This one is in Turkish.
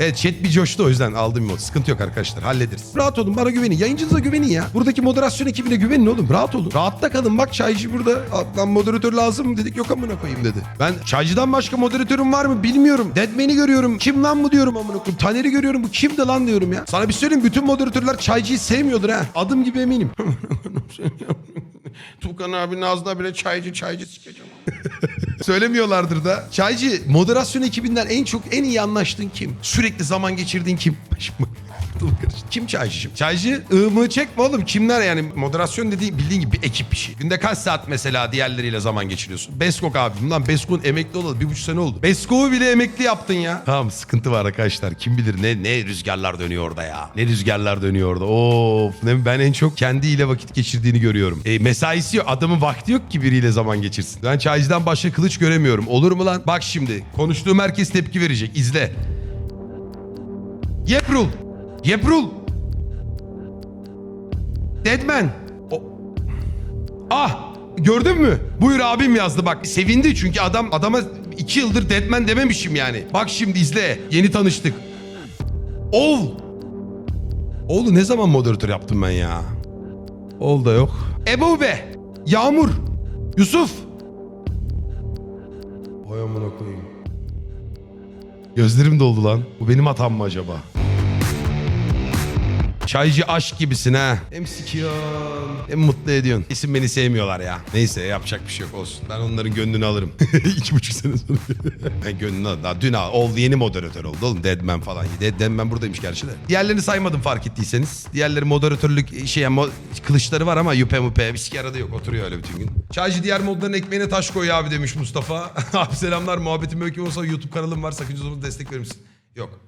Evet chat bir coştu o yüzden aldım mod. Sıkıntı yok arkadaşlar hallederiz. Rahat olun bana güvenin. Yayıncınıza güvenin ya. Buradaki moderasyon ekibine güvenin oğlum. Rahat olun. Rahatta kalın. Bak çaycı burada. Lan moderatör lazım mı dedik. Yok amına koyayım dedi. Ben çaycıdan başka moderatörüm var mı bilmiyorum. Deadman'i görüyorum. Kim lan bu diyorum amına koyayım. Taner'i görüyorum. Bu kimdi lan diyorum ya. Sana bir söyleyeyim bütün moderatörler çaycıyı sevmiyordur ha. Adım gibi eminim. Tukan abinin ağzına bile çaycı çaycı sikeceğim. Söylemiyorlardır da. Çaycı moderasyon ekibinden en çok en iyi anlaştığın kim? Sürekli zaman geçirdiğin kim? Şimdi ortalık karıştı. Kim çaycı? Çaycı ığımı çekme oğlum. Kimler yani? Moderasyon dediğin bildiğin gibi bir ekip işi. Günde kaç saat mesela diğerleriyle zaman geçiriyorsun? Beskok abim lan Beskok'un emekli olalı bir buçuk sene oldu. Beskok'u bile emekli yaptın ya. Tamam sıkıntı var arkadaşlar. Kim bilir ne ne rüzgarlar dönüyor orada ya. Ne rüzgarlar dönüyor orada. Of. Ne, ben en çok kendiyle vakit geçirdiğini görüyorum. E, mesaisi yok. Adamın vakti yok ki biriyle zaman geçirsin. Ben çaycıdan başka kılıç göremiyorum. Olur mu lan? Bak şimdi. Konuştuğum herkes tepki verecek. İzle. Yeprul. Yeprul. Deadman. O... Ah gördün mü? Buyur abim yazdı bak. Sevindi çünkü adam adama iki yıldır Deadman dememişim yani. Bak şimdi izle. Yeni tanıştık. Ol. Oğlu ne zaman moderatör yaptım ben ya? Ol da yok. Ebu be. Yağmur. Yusuf. Vay amına koyayım. Gözlerim doldu lan. Bu benim hatam mı acaba? Çaycı aşk gibisin ha. Hem sikiyorsun hem mutlu ediyorsun. İsim beni sevmiyorlar ya. Neyse yapacak bir şey yok olsun. Ben onların gönlünü alırım. İki buçuk sene sonra. ben gönlünü alırım. Daha dün al- oldu yeni moderatör oldu oğlum. Deadman falan. Dead, Deadman buradaymış gerçi de. Diğerlerini saymadım fark ettiyseniz. Diğerleri moderatörlük şey mo- kılıçları var ama yüpe mupe. Bir siki arada yok. Oturuyor öyle bütün gün. Çaycı diğer modların ekmeğine taş koy abi demiş Mustafa. abi selamlar. Muhabbetin mümkün olsa YouTube kanalım var. Sakıncası destek verir misin? Yok.